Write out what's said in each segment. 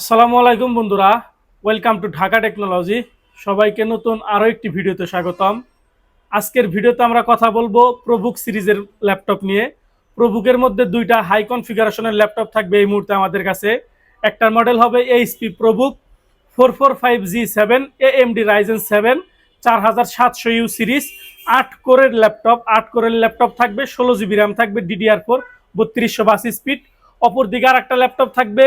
আসসালামু আলাইকুম বন্ধুরা। ওয়েলকাম টু ঢাকা টেকনোলজি সবাইকে নতুন আরও একটি ভিডিওতে স্বাগতম। আজকের ভিডিওতে আমরা কথা বলব প্রবুক সিরিজের ল্যাপটপ নিয়ে। প্রবুকের মধ্যে দুইটা হাই কনফিগারেশনের ল্যাপটপ থাকবে এই মুহূর্তে আমাদের কাছে। একটার মডেল হবে HP ProBook four four five G seven A M D Ryzen seven চার হাজার সাতশো ইউ সিরিজ। আট কোরের ল্যাপটপ, আট কোরের ল্যাপটপ থাকবে, ষোলো জিবি র্যাম থাকবে ডিডিআর ফোর বত্রিশশো বাসি স্পিড। অপর দিকে আর একটা ল্যাপটপ থাকবে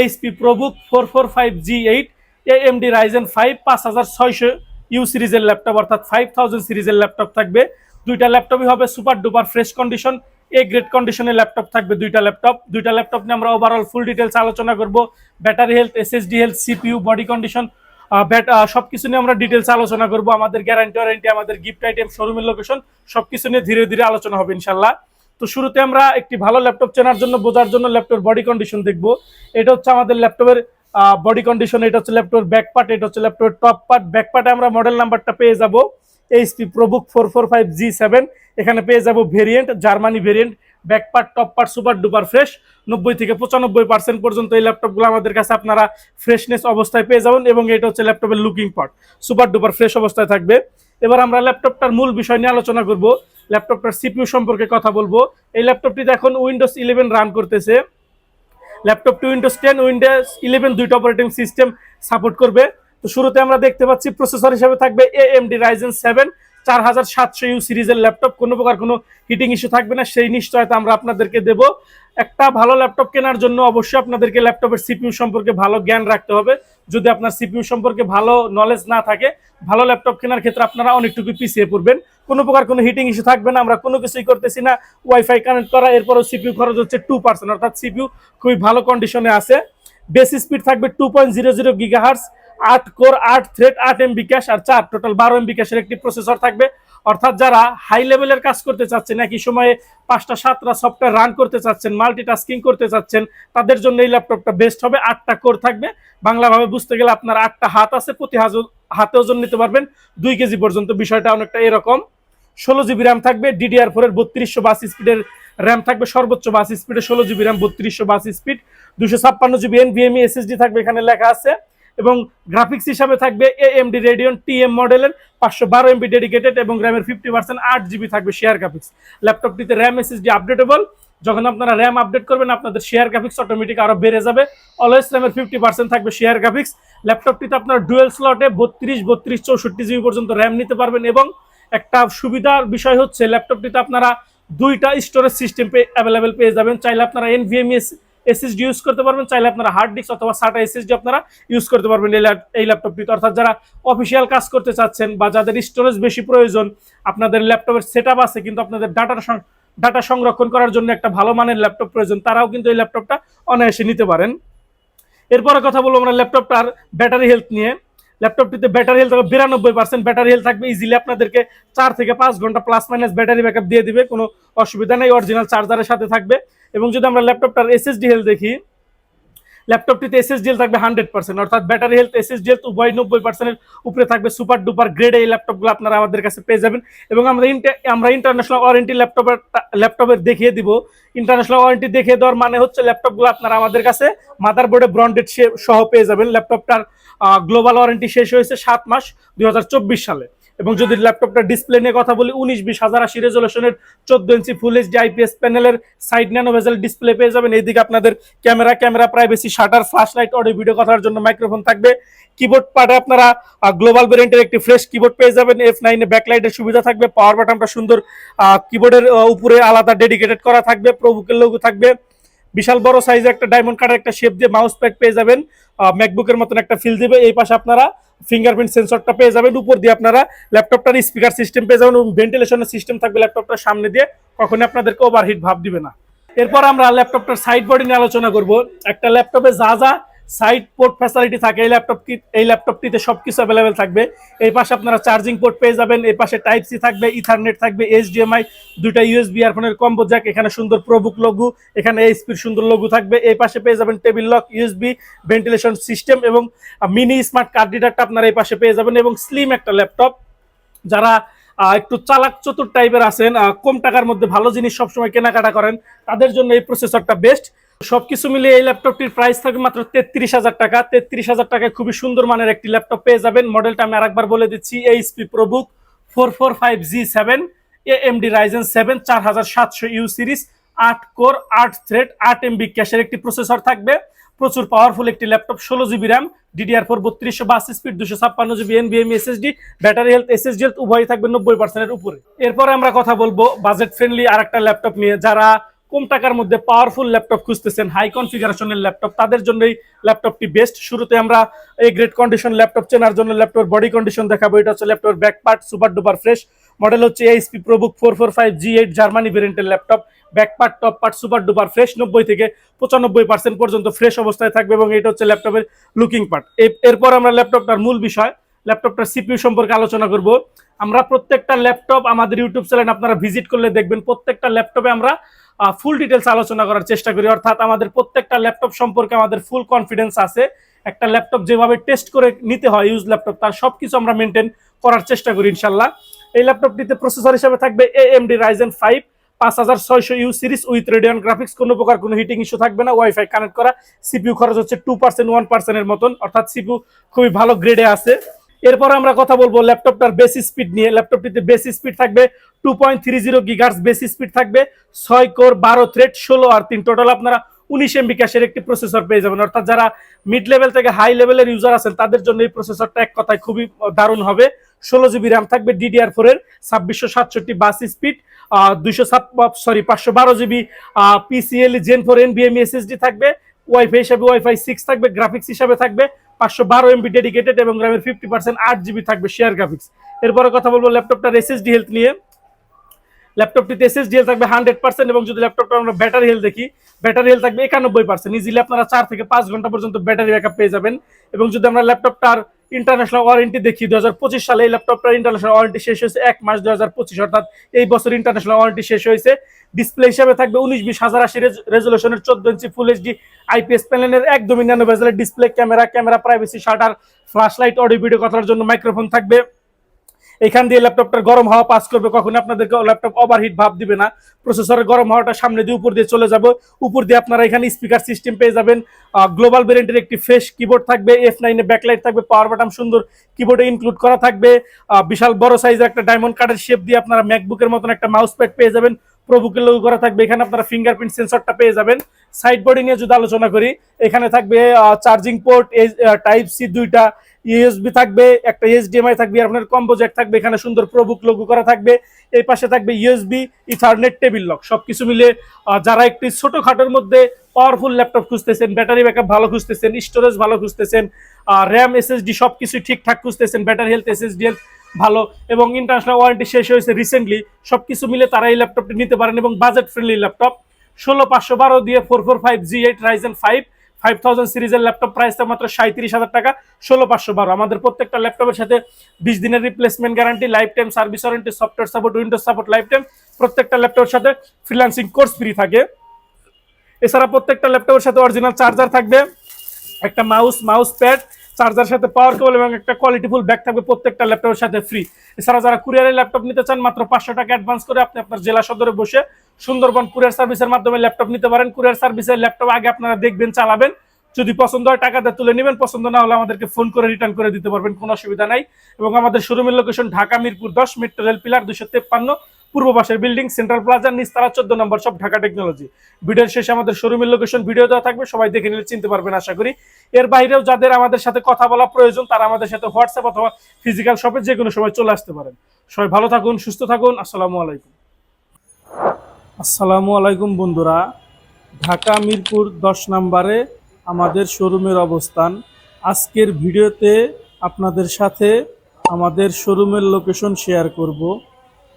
HP ProBook four four five G eight AMD Ryzen five পাঁচ হাজার ছয়শো ইউ সিরিজের ল্যাপটপ অর্থাৎ ফাইভ থাউজেন্ড সিরিজের ল্যাপটপ থাকবে। দুইটা ল্যাপটপই হবে super duper fresh condition A grade কন্ডিশনের ল্যাপটপ থাকবে দুইটা ল্যাপটপ দুইটা ল্যাপটপ নিয়ে আমরা ওভারঅল ফুল ডিটেলস আলোচনা করব। Battery health SSD health CPU body condition সব কিছু নিয়ে আমরা ডিটেলস আলোচনা করব। আমাদের গ্যারান্টি ওয়ারেন্টি আমাদের গিফট আইটেম শোরুমের লোকেশন সব কিছু নিয়ে ধীরে ধীরে আলোচনা হবে ইনশাল্লাহ তো শুরুতে আমরা একটি ভালো ল্যাপটপ চেনার জন্য, বোঝার জন্য ল্যাপটপের বডি কন্ডিশন দেখব। এটা হচ্ছে আমাদের ল্যাপটপের বডি কন্ডিশন এটা হচ্ছে ল্যাপটপের ব্যাক পার্ট এটা হচ্ছে ল্যাপটপের টপ পার্ট ব্যাক পার্টে আমরা মডেল নাম্বারটা পেয়ে যাব HP ProBook four four five G seven এখানে পেয়ে যাব variant Germany variant back part top part super duper fresh নব্বই থেকে পঁচানব্বই পার্সেন্ট পর্যন্ত এই ল্যাপটপগুলো আমাদের কাছে আপনারা ফ্রেশনেস অবস্থায় পেয়ে যাবেন এবং এটা হচ্ছে ল্যাপটপের looking part super duper fresh অবস্থায় থাকবে। এবার আমরা ল্যাপটপটার মূল বিষয় নিয়ে আলোচনা করব। ল্যাপটপটার সিপিউ সম্পর্কে কথা বলব। এই ল্যাপটপটিতে এখন উইন্ডোজ ইলেভেন রান করতেছে। ল্যাপটপটি উইন্ডোজ টেন উইন্ডোজ ইলেভেন দুইটা অপারেটিং সিস্টেম সাপোর্ট করবে। তো শুরুতে আমরা দেখতে পাচ্ছি প্রসেসর হিসেবে থাকবে A M D Ryzen seven চার হাজার সাতশো ইউ সিরিজের ল্যাপটপ, কোনো প্রকার কোনো হিটিং ইস্যু থাকবে না। সেই নিশ্চয়তা আমরা আপনাদেরকে দেব। একটা ভালো ল্যাপটপ কেনার জন্য অবশ্যই আপনাদেরকে ল্যাপটপের সিপিইউ সম্পর্কে ভালো জ্ঞান রাখতে হবে। যদি আপনার সিপিইউ সম্পর্কে ভালো নলেজ না থাকে, ভালো ল্যাপটপ কেনার ক্ষেত্রে আপনারা অনেকটুকু পিছিয়ে পড়বেন। কোনো প্রকার কোনো হিটিং ইস্যু থাকবে না, আমরা কোনো কিছুই করতেছি না। ওয়াইফাই কানেক্ট করা, এরপরও সিপিইউ খরচ হচ্ছে টু পার্সেন্ট অর্থাৎ সিপিইউ খুবই ভালো কন্ডিশনে আছে। বেসি স্পিড থাকবে two point zero zero gigahertz আট কোর, আট থ্রেড আট এমবি ক্যাশ আর চার টোটাল বারো এমবি ক্যাশের একটি প্রসেসর থাকবে। অর্থাৎ যারা হাই লেভেলের কাজ করতে চাচ্ছেন, একই সময়ে পাঁচটা, সাতটা সফটওয়্যার রান করতে চাচ্ছেন মাল্টিটাস্কিং করতে চাচ্ছেন, তাদের জন্য এই ল্যাপটপটা বেস্ট হবে। আটটা কোর থাকবে। বাংলাভাবে বুঝতে গেলে আপনার আটটা হাত আছে, প্রতি হাতে ওজন নিতে পারবেন। দুই কেজি পর্যন্ত বিষয়টা অনেকটা এরকম। ষোলো জিবি র্যাম থাকবে ডিডিআর ফোরের বত্রিশশো বাস স্পিডের র্যাম থাকবে, সর্বোচ্চ বাস স্পিডে ষোলো জিবি র্যাম বত্রিশশো বাস স্পিড দুশো ছাপ্পান্ন জিবি এনভিএমই এসএসডি থাকবে, এখানে লেখা আছে। এবং গ্রাফিক্স হিসাবে থাকবে এ এমডি রেডিয়ন টিএম মডেলের পাঁচশো বারো এমবি ডেডিকেটেড এবং র্যামের ফিফটি পার্সেন্ট আট জিবি থাকবে শেয়ার গ্রাফিক্স ল্যাপটপটিতে র্যাম এসএসডি আপডেটেবল যখন আপনারা র্যাম আপডেট করবেন, আপনাদের শেয়ার গ্রাফিক্স অটোমেটিক আরও বেড়ে যাবে। অলওয়েজ র্যামের ফিফটি পার্সেন্ট থাকবে শেয়ার গ্রাফিক্স ল্যাপটপটিতে আপনার ডুয়েল স্লটে বত্রিশ বত্রিশ, চৌষট্টি জিবি পর্যন্ত র্যাম নিতে পারবেন এবং একটা সুবিধার বিষয় হচ্ছে ল্যাপটপটিতে আপনারা দুইটা স্টোরেজ সিস্টেম পেয়ে অ্যাভেলেবেল পেয়ে যাবেন। চাইলে আপনারা এনভিএমএস এসএসডি ইউজ করতে পারবেন, চাইলে আপনারা হার্ড ডিস্ক অথবা সাটা এসএসডি আপনারা ইউজ করতে পারবেন এই ল্যাপটপটিতে অর্থাৎ যারা অফিসিয়াল কাজ করতে চাচ্ছেন বা যাদের স্টোরেজ বেশি প্রয়োজন, আপনাদের ল্যাপটপের সেট আছে, কিন্তু আপনাদের ডাটার ডাটা সংরক্ষণ করার জন্য একটা ভালো মানের ল্যাপটপ প্রয়োজন, তারাও কিন্তু এই ল্যাপটপটা অনায়াসে নিতে পারেন। এরপরে কথা বলব আমরা ল্যাপটপটার ব্যাটারি হেলথ নিয়ে। ল্যাপটপটিতে ব্যাটারি হেলথ থাকবে বিরানব্বই পার্সেন্ট ব্যাটারি হেলথ থাকবে ইজিলি আপনাদেরকে চার থেকে পাঁচ ঘণ্টা প্লাস মাইনাস ব্যাটারি ব্যাকআপ দিয়ে দিবে, কোনো অসুবিধা নেই অরিজিনাল চার্জারের সাথে থাকবে। এবং যদি আমরা ল্যাপটপটার এসএসডি হেলথ দেখি, ল্যাপটপটিতে এসএসডিএল থাকবে হান্ড্রেড পার্সেন্ট, অর্থাৎ ব্যাটারি হেলথ এসএসডিএল উভয় নব্বই পার্সেন্টের উপরে থাকবে সুপার ডুপার গ্রেড এই ল্যাপটপগুলো আপনারা আমাদের কাছে পেয়ে যাবেন। এবং আমরা আমরা ইন্টারন্যাশনাল ওয়ারেন্টি ল্যাপটপের ল্যাপটপের দেখিয়ে দিব। ইন্টারন্যাশনাল ওয়ারেন্টি দেখিয়ে দেওয়ার মানে হচ্ছে ল্যাপটপগুলো আপনারা আমাদের কাছে মাদার বোর্ডে ব্রন্ডেড সহ পেয়ে যাবেন। ল্যাপটপটার গ্লোবাল ওয়ারেন্টি শেষ হয়েছে সাত মাস দুই হাজার চব্বিশ সালে। এবং যদি ল্যাপটপটা ডিসপ্লে নিয়ে কথা বলি, উনিশ বিশ হাজার আশি রেজলেশনের চোদ্দ ইঞ্চি ফুল এইচডি আইপিএস প্যানেলের সাইড ন্যানো ভেজেল ডিসপ্লে পেয়ে যাবেন। এইদিকে আপনাদের camera camera privacy shutter flash light audio video কথার জন্য মাইক্রোফোন থাকবে। কিবোর্ড পার্টে আপনারা গ্লোবাল ভেরিয়েন্টের একটি ফ্রেশ কিবোর্ড পেয়ে যাবেন। এফ নাইনে ব্যাকলাইটের সুবিধা থাকবে পাওয়ার বাটনটা সুন্দর কিবোর্ডের উপরে আলাদা ডেডিকেটেড করা থাকবে প্রভুকের লোগো থাকবে। বিশাল বড় সাইজের একটা ডায়মন্ড কাটার একটা শেপ দিয়ে মাউস প্যাড পেয়ে যাবেন। ম্যাকবুকের মতন একটা ফিল দিবে। এই পাশে আপনারা ফিঙ্গারপ্রিন্ট সেন্সরটা পেয়ে যাবেন। উপর দিয়ে আপনারা ল্যাপটপটার স্পিকার সিস্টেম পেয়ে যাবেন এবং ভেন্টিলেশনের সিস্টেম থাকবে ল্যাপটপটার সামনে দিয়ে। কখনই আপনাদেরকে ওভারহিট ভাব দিবে না। এরপর আমরা ল্যাপটপটার সাইড বডি নিয়ে আলোচনা করব। একটা ল্যাপটপে যা যা সাইড পোর্ট ফ্যাসিলিটি থাকে, এই ল্যাপটপটি এই ল্যাপটপটিতে সব কিছু অ্যাভেলেবেল থাকবে। এই পাশে আপনারা চার্জিং পোর্ট পেয়ে যাবেন, এই পাশে টাইপ সি থাকবে ইথারনেট থাকবে এইচডিএমআই দুইটা ইউএসবি ইয়ারফোনের কম্বো জ্যাক এখানে সুন্দর প্রবুক লঘু এখানে এইচপির সুন্দর লঘু থাকবে। এই পাশে পেয়ে যাবেন table lock USB ventilation system এবং মিনি স্মার্ট কার্ড রিডারটা আপনারা এই পাশে পেয়ে যাবেন এবং স্লিম একটা ল্যাপটপ। যারা একটু চালাক চতুর টাইপের আছেন কম টাকার মধ্যে ভালো জিনিস সবসময় কেনাকাটা করেন, তাদের জন্য এই প্রসেসরটা বেস্ট সবকিছু মিলিয়ে এই ল্যাপটপটির প্রাইস থাকবে মাত্র তেত্রিশ হাজার টাকা। তেত্রিশ হাজার টাকায় খুবই সুন্দর মানের একটি ল্যাপটপ পেয়ে যাবেন। মডেলটা আমি আরেকবার বলে দিচ্ছি HP ProBook four four five G seven A AMD Ryzen seven চার হাজার সাতশো ইউ সিরিজ আট কোর আট থ্রেড আট এমবি ক্যাশের একটি প্রসেসর থাকবে। প্রচুর পাওয়ারফুল একটি ল্যাপটপ, ষোলো জিবি র্যাম ডিডিআর ফোর বত্রিশশো বাস স্পিড দুশো ছাপ্পান্ন GB এনবিএম SSD battery health SSD health উভয়ই থাকবে নব্বই পার্সেন্টের উপরে। এরপরে আমরা কথা বলব বাজেট ফ্রেন্ডলি আর একটা ল্যাপটপ নিয়ে। যারা কম টাকার মধ্যে পাওয়ারফুল ল্যাপটপ খুঁজতেছেন হাই কনফিগারেশনের ল্যাপটপ তাদের জন্যই ল্যাপটপটি বেস্ট শুরুতে আমরা এই গ্রেট কন্ডিশন ল্যাপটপ চেনার জন্য ল্যাপটপ বডি কন্ডিশন দেখাবো। এটা হচ্ছে laptop back part super duper fresh model হচ্ছে HP ProBook four four five G eight Germany ভেরিয়েন্টের laptop back part top part super duper fresh নব্বই থেকে পঁচানব্বই পার্সেন্ট পর্যন্ত ফ্রেশ অবস্থায় থাকবে এবং এটা হচ্ছে ল্যাপটপের লুকিং পার্ট এরপর আমরা ল্যাপটপটার মূল বিষয় ল্যাপটপটার সিপিইউ সম্পর্কে আলোচনা করব। আমরা প্রত্যেকটা ল্যাপটপ আমাদের ইউটিউব চ্যানেল আপনারা ভিজিট করলে দেখবেন, প্রত্যেকটা ল্যাপটপে আমরা ফুল ডিটেলস আলোচনা করার চেষ্টা করি। অর্থাৎ আমাদের প্রত্যেকটা ল্যাপটপ সম্পর্কে আমাদের ফুল কনফিডেন্স আছে। একটা ল্যাপটপ যেভাবে টেস্ট করে নিতে হয় ইউজ ল্যাপটপ তার সব কিছু আমরা মেনটেন করার চেষ্টা করি ইনশাল্লাহ। এই ল্যাপটপটিতে প্রসেসর হিসেবে থাকবে এএমডি রাইজেন ফাইভ পাঁচ হাজার ছয়শো U series with Radeon graphics কোনো প্রকার কোনো হিটিং ইস্যু থাকবে না। ওয়াইফাই কানেক্ট করা সিপিউ খরচ হচ্ছে টু পার্সেন্ট ওয়ান পার্সেন্টের মতন। অর্থাৎ সিপিউ খুবই ভালো গ্রেডে আছে। এরপর আমরা কথা বলব ল্যাপটপটার বেসি স্পিড নিয়ে। ল্যাপটপটিতে বেসি স্পিড থাকবে two point three zero gigahertz base speed থাকবে ছয় কোর, বারো থ্রেড ষোলো আর তিন। টোটাল আপনারা উনিশ এমবি ক্যাশের একটি প্রসেসর পেয়ে যাবেন। অর্থাৎ যারা মিড লেভেল থেকে হাই লেভেলের ইউজার আছেন, তাদের জন্য এই প্রসেসরটা এক কথায় খুবই দারুণ হবে। ষোলো জিবি র্যাম থাকবে ডিডিআর ফোর এর ছাব্বিশশো সাতষট্টি বাস স্পিড দুইশো সাত সরি পাঁচশো বারো জিবি পিসিএল জেন ফোর এন বিএমই এসএসডি থাকবে ওয়াইফাই হিসাবে ওয়াইফাই সিক্স থাকবে গ্রাফিক্স হিসাবে থাকবে পাঁচশো বারো এমবি ডেডিকেটেড এবং র্যামের ফিফটি পার্সেন্ট আট জিবি থাকবে শেয়ার গ্রাফিক্স এরপরে কথা বলব ল্যাপটপটার এসএসডি হেলথ নিয়ে। ল্যাপটপটিতে এসএসডি হেলথ থাকবে হান্ড্রেড পার্সেন্ট এবং যদি ল্যাপটপটা আমরা ব্যাটারি হেলথ দেখি ব্যাটারি হেলথ থাকবে একানব্বই পার্সেন্ট ইজিলি আপনারা চার থেকে পাঁচ ঘণ্টা পর্যন্ত ব্যাটারি ব্যাকআপ পেয়ে যাবেন। এবং যদি আমরা ল্যাপটপটার ইন্টারন্যাশনাল ওয়ারেন্টি দেখি, দুই হাজার পঁচিশ সালে এই ল্যাপটপটার ইন্টারন্যাশনাল ওয়ারেন্টি শেষ হয়েছে এক মাস দু হাজার পঁচিশ অর্থাৎ এই বছর ইন্টারন্যাশনাল ওয়ারেন্টি শেষ হয়েছে। ডিসপ্লে হিসাবে থাকবে উনিশ বিশ হাজার আশি রেজলিউশনের চোদ্দ ইঞ্চি ফুল এইচডি আইপিএস প্যানেলের একদমই nano ভেজেলের display camera camera privacy shutter flash light audio video কথার জন্য মাইক্রোফোন থাকবে। এখান দিয়ে ল্যাপটপটার গরম হাওয়া পাস করবে, কখনো আপনাদেরকে ল্যাপটপ ওভারহিট ভাব দিবে না। প্রসেসরের গরম হাওয়াটা সামনে দিয়ে উপর দিয়ে চলে যাবে। উপর দিয়ে আপনারা এখানে স্পিকার সিস্টেম পেয়ে যাবেন। গ্লোবাল ভেরিয়েন্টের একটি ফ্রেশ কিবোর্ড থাকবে এফ নাইনে ব্যাকলাইট থাকবে পাওয়ার বাটাম সুন্দর কিবোর্ডে ইনক্লুড করা থাকবে। বিশাল বড় সাইজের একটা ডায়মন্ড কার্ডের শেপ দিয়ে আপনারা ম্যাকবুকের মতন একটা মাউস প্যাড পেয়ে যাবেন। প্রভুকের লোগো করা থাকবে। এখানে আপনারা ফিঙ্গারপ্রিন্ট সেন্সরটা পেয়ে যাবেন। সাইড বডি নিয়ে যদি আলোচনা করি, এখানে থাকবে চার্জিং পোর্ট টাইপ সি দুইটা ইউএসবি থাকবে, একটা এইচডিএমআই থাকবে আপনার কম্বো জ্যাক থাকবে। এখানে সুন্দর প্রবুক লোগো করা থাকবে। এই পাশে থাকবে ইউএসবি ইথারনেট টেবিল লক সবকিছু মিলে যারা একটি ছোটখাটোর মধ্যে পাওয়ারফুল ল্যাপটপ খুঁজতেছেন ব্যাটারি ব্যাকআপ ভালো খুঁজতেছেন স্টোরেজ ভালো খুঁজতেছেন র্যাম এসএসডি সবকিছু ঠিকঠাক খুঁজতেছেন ব্যাটারি হেলথ এসএসডি হেলথ ভালো এবং ইন্টারন্যাশনাল ওয়ারেন্টি শেষ হয়েছে রিসেন্টলি সবকিছু মিলে তারা এই ল্যাপটপটি নিতে পারেন এবং বাজেট ফ্রেন্ডলি ল্যাপটপ ষোলো পাঁচশো বারো দিয়ে four four five G eight Ryzen five five thousand সিরিজের ল্যাপটপ প্রাইসটা মাত্র সাঁত্রিশ হাজার টাকা, ষোলো পাঁচশো বারো। আমাদের প্রত্যেকটা ল্যাপটপের সাথে বিশ দিনের replacement guarantee lifetime service warranty software support Windows support lifetime প্রত্যেকটা ল্যাপটপের সাথে ফ্রিল্যান্সিং কোর্স ফ্রি থাকে। এছাড়া প্রত্যেকটা ল্যাপটপের সাথে অরিজিনাল চার্জার থাকবে, একটা মাউস মাউস প্যাড চার্জার সাথে পাওয়ার কেবল এবং একটা কোয়ালিটিফুল ব্যাগ থাকবে প্রত্যেকটা ল্যাপটপের সাথে ফ্রি এছাড়া যারা কুরিয়ারের ল্যাপটপ নিতে চান, মাত্র পাঁচশো টাকা অ্যাডভান্স করে আপনি আপনার জেলা সদরে বসে সুন্দরবন কুরিয়ার সার্ভিসের মাধ্যমে ল্যাপটপ নিতে পারেন। কুরিয়ার সার্ভিসের ল্যাপটপ আগে আপনারা দেখবেন, চালাবেন। যদি পছন্দ হয় টাকাটা তুলে নেবেন। পছন্দ না হলে আমাদেরকে ফোন করে রিটার্ন করে দিতে পারবেন, কোনো অসুবিধা নাই। এবং আমাদের শোরুমের লোকেশন ঢাকা মিরপুর দশ মেট্রো রেল পিলার দুশো তেপ্পান্ন। পূর্ব পাশের বিল্ডিং, সেন্ট্রাল প্লাজা নিস্তারা চোদ্দ নম্বর, সব ঢাকা টেকনোলজি। ভিডিওর শেষে আমাদের শোরুমের লোকেশন ভিডিও দেওয়া থাকবে, সবাই দেখে নিলে চিনতে পারবেন, আশা করি। এর বাইরেও যাদের আমাদের সাথে কথা বলা প্রয়োজন, তারা আমাদের সাথে হোয়াটসঅ্যাপ অথবা ফিজিক্যাল শপে যে কোনো সময় চলে আসতে পারেন। সবাই ভালো থাকুন, সুস্থ থাকুন, আসসালামু আলাইকুম। আসসালামু আলাইকুম বন্ধুরা, ঢাকা মিরপুর দশ নম্বরে আমাদের শোরুমের অবস্থান। আজকের ভিডিওতে আপনাদের সাথে আমাদের শোরুমের লোকেশন শেয়ার করব।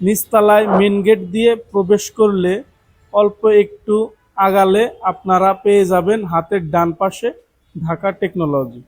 নিচতলায় মেন গেট দিয়ে প্রবেশ করলে অল্প একটু আগালে আপনারা পেয়ে যাবেন হাতের ডান পাশে ঢাকা টেকনোলজি।